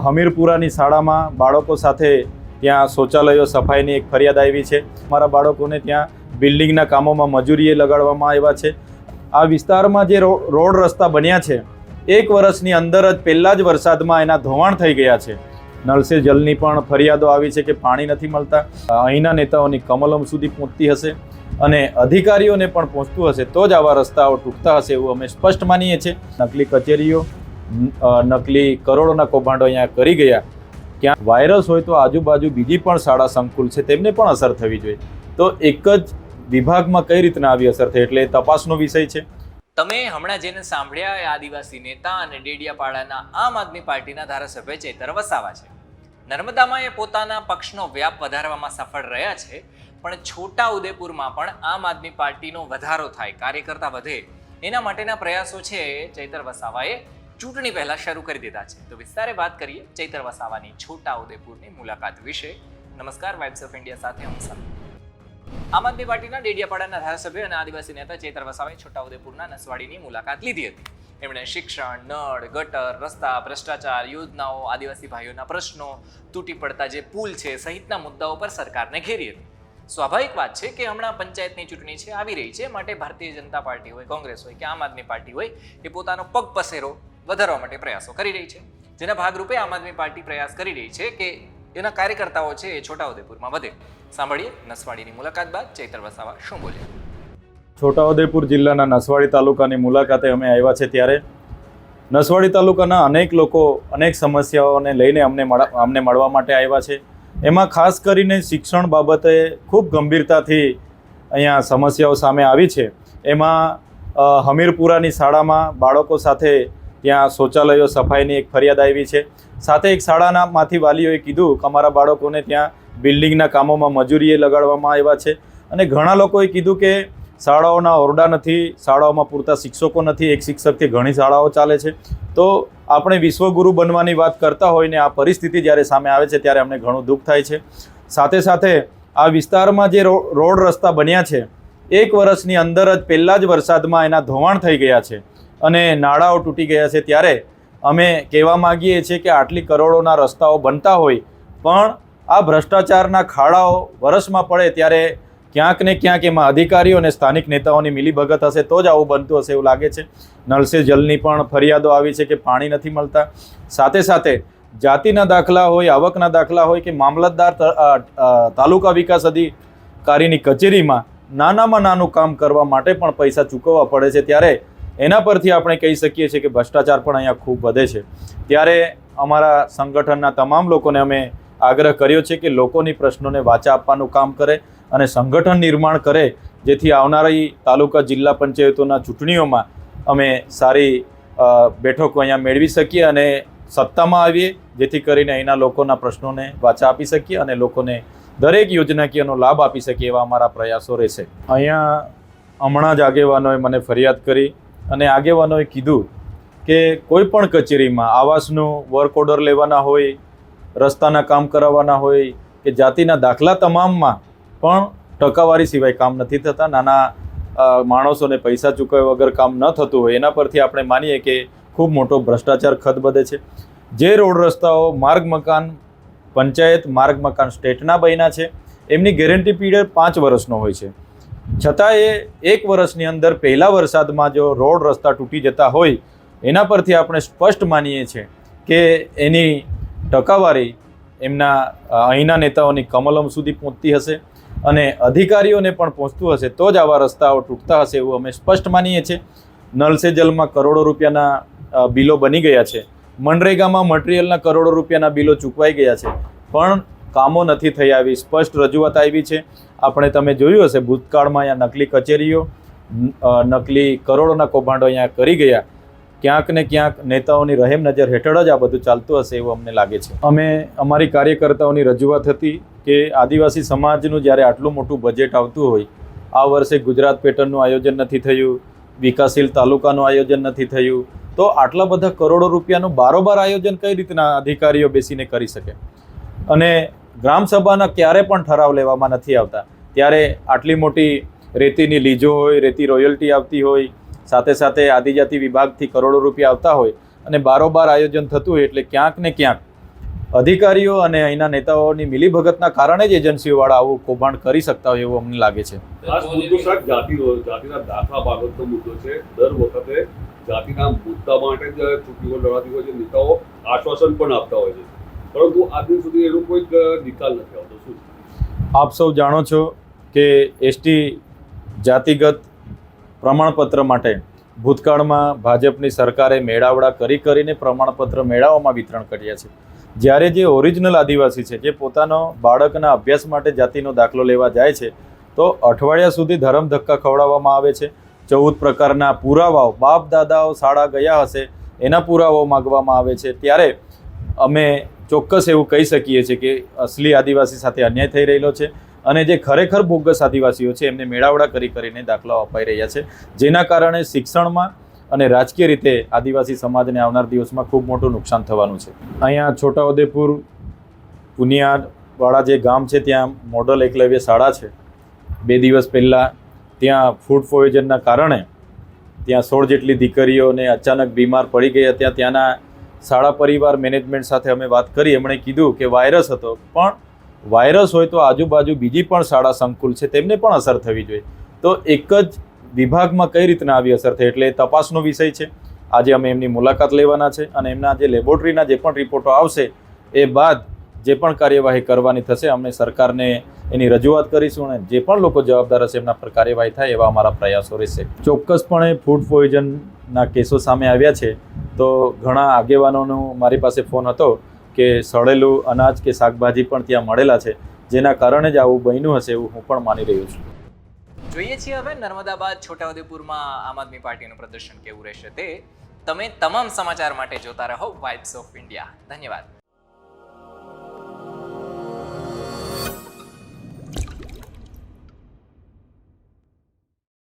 હમીરપુરાની શાળામાં બાળકો સાથે ત્યાં શૌચાલયો સફાઈની એક ફરિયાદ આવી છે. મારા બાળકોને ત્યાં બિલ્ડિંગના કામોમાં મજૂરીએ લગાડવામાં આવ્યા છે. આ વિસ્તારમાં જે રોડ રસ્તા બન્યા છે, એક વર્ષની અંદર જ પહેલાં જ વરસાદમાં એના ધોવાણ થઈ ગયા છે. નળસે જલની પણ ફરિયાદો આવી છે કે પાણી નથી મળતા. અહીંના નેતાઓની કમલમ સુધી પહોંચતી હશે અને અધિકારીઓને પણ પહોંચતું હશે તો જ આવા રસ્તાઓ તૂટતા હશે એવું અમે સ્પષ્ટ માનીએ છીએ. નકલી કચેરીઓ નકલી કરોડોના કૌભાંડો અહીંયા કરી ગયા. ક્યાં વાયરસ હોય તો આજુબાજુ બીજી પણ શાળા સંકુલ છે, તેમને પણ અસર થવી જોઈએ. તો એક જ વિભાગમાં કઈ રીતના આવી અસર થઈ, એટલે તપાસનો વિષય છે. તમે હમણાં જેને સાંભળ્યા એ આદિવાસી નેતા અને ડેડિયાપાડાના આમ આદમી પાર્ટીના ધારાસભ્ય ચેતર વસાવા છે. નર્મદામાં એ પોતાના પક્ષનો વ્યાપ વધારવામાં સફળ રહ્યા છે, પણ છોટા ઉદેપુરમાં પણ આમ આદમી પાર્ટીનો વધારો થાય, કાર્યકર્તા વધે. એના માટેના પ્રયાસો છે ચૈતર વસાવાએ ચૂંટણી પહેલા શરૂ કરી દીધા છે. તો વિસ્તારે વાત કરીએ ચૈતર વસાવાની છોટા ઉદેપુરની મુલાકાત વિશે. નમસ્કાર વાઇબ્સ ઓફ ઇન્ડિયા સાથે હું સર. આમ આદમી પાર્ટીના ડેડિયાપાડાના ધારાસભ્ય અને આદિવાસી નેતા ચૈતર વસાવાએ છોટાઉદેપુરના નસવાડીની મુલાકાત લીધી હતી. એમણે શિક્ષણ, નળ, ગટર, રસ્તા, ભ્રષ્ટાચાર, યોજનાઓ, આદિવાસી ભાઈઓના પ્રશ્નો તૂટી પડતા જે પુલ છે સહિતના મુદ્દાઓ પર સરકારને ઘેરી હતી. સ્વાભાવિક વાત છે કે હમણાં પંચાયતની ચૂંટણી છે, આવી રહી છે. માટે ભારતીય જનતા પાર્ટી હોય, કોંગ્રેસ હોય કે આમ આદમી પાર્ટી હોય, એ પોતાનો પગ પસેરો વધારવા માટે પ્રયાસો કરી રહી છે. જેના ભાગરૂપે આમ આદમી પાર્ટી પ્રયાસ કરી રહી છે કે એના કાર્યકર્તાઓ છે એ છોટાઉદેપુરમાં વધે. સાંભળીએ નસવાડીની મુલાકાત બાદ ચૈતર વસાવા શું બોલ્યા છોટાઉદેપુર જિલ્લાના નસવાડી તાલુકાની મુલાકાતે અમે આવ્યા છે ત્યારે નસવાડી તાલુકાના અનેક લોકો અનેક સમસ્યાઓને લઈને અમને અમને મળવા માટે આવ્યા છે. એમાં ખાસ કરીને શિક્ષણ બાબતે ખૂબ ગંભીરતાથી અહીંયા સમસ્યાઓ સામે આવી છે. એમાં હમીરપુરાની શાળામાં બાળકો સાથે ત્યાં શૌચાલયો સફાઈની એક ફરિયાદ આવી છે. સાથે એક શાળાનામાંથી વાલીઓએ કીધું કે અમારા બાળકોને ત્યાં બિલ્ડિંગના કામોમાં મજૂરીએ લગાડવામાં આવ્યા છે. અને ઘણા લોકોએ કીધું કે શાળાઓના ઓરડા નથી, શાળાઓમાં પૂરતા શિક્ષકો નથી, એક શિક્ષકથી ઘણી શાળાઓ ચાલે છે. તો આપણે વિશ્વગુરુ બનવાની વાત કરતા હોય ને આ પરિસ્થિતિ જ્યારે સામે આવે છે ત્યારે અમને ઘણું દુઃખ થાય છે. સાથે સાથે આ વિસ્તારમાં જે રોડ રસ્તા બન્યા છે, એક વર્ષની અંદર જ પહેલાં જ વરસાદમાં એના ધોવાણ થઈ ગયા છે. અને નાળાઓ તૂટી ગયા છે ત્યારે અમે કહેવા માગીએ છીએ કે આટલી કરોડોના રસ્તાઓ બનતા હોય, પણ આ ભ્રષ્ટાચારના ખાડાઓ વરસમાં પડે ત્યારે ક્યાંક ને ક્યાંક એમાં અધિકારીઓ અને સ્થાનિક નેતાઓની મિલીભગત હશે તો જ આવું બનતું હશે એવું લાગે છે. નળ જલની પણ ફરિયાદો આવી છે કે પાણી નથી મળતા. સાથે સાથે જાતિના દાખલા હોય, આવકના દાખલા હોય કે મામલતદાર તાલુકા વિકાસ અધિકારીની કચેરીમાં નાનામાં નાનું કામ કરવા માટે પણ પૈસા ચૂકવવા પડે છે ત્યારે એના પરથી આપણે કહી શકીએ છીએ કે ભ્રષ્ટાચાર પણ અહીંયા ખૂબ વધે છે. ત્યારે અમારા સંગઠનના તમામ લોકોને અમે આગ્રહ કર્યો છે કે લોકોની પ્રશ્નોને વાચા આપવાનું કામ કરે અને સંગઠન નિર્માણ કરે, જેથી આવનારી તાલુકા જિલ્લા પંચાયતોના ચૂંટણીઓમાં અમે સારી બેઠકો અહીંયા મેળવી શકીએ અને સત્તામાં આવીએ, જેથી કરીને અહીંના લોકોના પ્રશ્નોને વાચા આપી શકીએ અને લોકોને દરેક યોજનાકીયનો લાભ આપી શકીએ એવા અમારા પ્રયાસો રહેશે. અહીંયા હમણાં જ આગેવાનોએ મને ફરિયાદ કરી અને આગેવાનોએ કીધું કે કોઈ પણ કચેરીમાં આવાસનું વર્ક ઓર્ડર લેવાના હોય, રસ્તાના કામ કરાવવાના હોય કે જાતિના દાખલા તમામમાં પણ ટકાવારી સિવાય કામ નથી થતા. નાના માણસોને પૈસા ચૂકવ્યા વગર કામ ન થતું હોય એના પરથી આપણે માનીએ કે ખૂબ મોટો ભ્રષ્ટાચાર ખદબદે છે. જે રોડ રસ્તાઓ માર્ગ મકાન, પંચાયત માર્ગ મકાન સ્ટેટના બન્યા છે, એમની ગેરંટી પીરિયડ પાંચ વર્ષનો હોય છે. છતાં એ એક વર્ષની અંદર પહેલા વરસાદમાં જો રોડ રસ્તા તૂટી જતા હોય, એના પરથી આપણે સ્પષ્ટ માનીએ છીએ કે એની ટકાવારી એમના અહીંના નેતાઓની કમલમ સુધી પહોંચતી હશે અને અધિકારીઓને પણ પહોંચતું હશે તો જ આવા રસ્તાઓ તૂટતા હશે એવું અમે સ્પષ્ટ માનીએ છીએ. સે જલમાં કરોડો રૂપિયાના બિલો બની ગયા છે. મનરેગામાં મટીરિયલના કરોડો રૂપિયાના બિલો ચૂકવાઈ ગયા છે. પણ કામો નથી થઈ આવી, સ્પષ્ટ રજૂઆત આવી છે. આપણે તમે જોયું હશે, ભૂતકાળમાં અહીંયા નકલી કચેરીઓ નકલી કરોડોના કૌભાંડો અહીંયા કરી ગયા. ક્યાંક ને ક્યાંક નેતાઓની રહેમ નજર હેઠળ જ આ બધું ચાલતું હશે એવું અમને લાગે છે. અમે, અમારી કાર્યકર્તાઓની રજૂઆત હતી કે આદિવાસી સમાજનું જ્યારે આટલું મોટું બજેટ આવતું હોય, આ વર્ષે ગુજરાત પેટર્નનું આયોજન નથી થયું, વિકાસશીલ તાલુકાનું આયોજન નથી થયું, તો આટલા બધા કરોડો રૂપિયાનું બારોબાર આયોજન કઈ રીતના અધિકારીઓ બેસીને કરી શકે? અને ગ્રામસભાના ક્યારે પણ ઠરાવ લેવામાં નથી આવતા. ત્યારે આટલી મોટી રેતીની લીજો હોય રેતી રોયલ્ટી આવતી હોય સાથે સાથે આદિજાતિ વિભાગથી કરોડો રૂપિયા આવતા હોય અને બારોબાર આયોજન થતું હોય એટલે ક્યાંક ને ક્યાંક અધિકારીઓ અને અહીંના નેતાઓની મિલીભગતના કારણે જ એજન્સીઓવાળા આવું કૌભાંડ કરી શકતા હોય એવું અમને લાગે છે. જાતિનો જાતિના દાખલા બાબતનો મુદ્દો છે. દર વખતે જાતિના મુદ્દા માટે જ ચૂંટણીઓ લડાતી હોય છે. નેતાઓ આશ્વાસન પણ આપતા હોય છે. પરંતુ આજ દિન સુધી એનો કોઈ નિકાલ નથી આવતો. શું? આપ સૌ જાણો છો કે એસટી જાતિગત પ્રમાણપત્ર માટે ભૂતકાળમાં ભાજપની સરકારે મેળાવડા કરી કરીને પ્રમાણપત્ર મેળાઓમાં વિતરણ કર્યા છે. જ્યારે જે ઓરિજિનલ આદિવાસી છે, જે પોતાનો બાળકના અભ્યાસ માટે જાતિનો દાખલો લેવા જાય છે, તો અઠવાડિયા સુધી ધરમ ધક્કા ખવડાવવામાં આવે છે. ચૌદ પ્રકારના પુરાવાઓ, બાપ દાદાઓ શાળા ગયા હશે, એના પુરાવાઓ માગવામાં આવે છે. ત્યારે અમે ચોક્કસ એવું કહી શકીએ છીએ કે અસલી આદિવાસી સાથે અન્યાય થઈ રહેલો છે અને જે ખરેખર બોગસ આદિવાસીઓ છે એમને મેળાવડા કરી કરીને દાખલાઓ અપાઈ રહ્યા છે. જેના કારણે શિક્ષણમાં અને રાજકીય રીતે આદિવાસી સમાજને આવનાર દિવસમાં ખૂબ મોટું નુકસાન થવાનું છે. અહીંયા છોટાઉદેપુર પુનિયાવાળા જે ગામ છે ત્યાં મોડલ એકલવ્ય શાળા છે. બે દિવસ પહેલાં ત્યાં ફૂડ પોઈઝનના કારણે ત્યાં સોળ જેટલી દીકરીઓને અચાનક બીમાર પડી ગઈ હતા. ત્યાંના શાળા પરિવાર મેનેજમેન્ટ સાથે અમે વાત કરી, એમણે કીધું કે વાયરસ હતો, પણ વાયરસ હોય તો આજુબાજુ બીજી પણ શાળા સંકુલ છે, તેમને પણ અસર થવી જોઈએ. તો એક જ વિભાગમાં કઈ રીતના આવી અસર થઈ, એટલે તપાસનો વિષય છે. આજે અમે એમની મુલાકાત લેવાના છે અને એમના જે લેબોરેટરીના જે પણ રિપોર્ટો આવશે, એ બાદ જે પણ કાર્યવાહી કરવાની થશે અમને સરકારને એની રજૂઆત કરીશું અને જે પણ લોકો જવાબદાર હશે, એમના પર કાર્યવાહી થાય એવા અમારા પ્રયાસો રહેશે. ચોક્કસપણે ફૂડ પોઈઝનના કેસો સામે આવ્યા છે. તો ઘણા આગેવાનોનો મારી પાસે ફોન હતો કે સડેલું અનાજ કે શાકભાજી પણ ત્યાં મળેલા છે, જેના કારણે જ આવું બન્યું હશે એવું હું પણ માની રહ્યો છું. જોઈએ છીએ હવે નર્મદાબાદ છોટાઉદેપુરમાં આમ આદમી પાર્ટીનું પ્રદર્શન કેવું રહેશે તે. તમે તમામ સમાચાર માટે જોતા રહો વાઇબ્સ ઓફ ઇન્ડિયા ધન્યવાદ.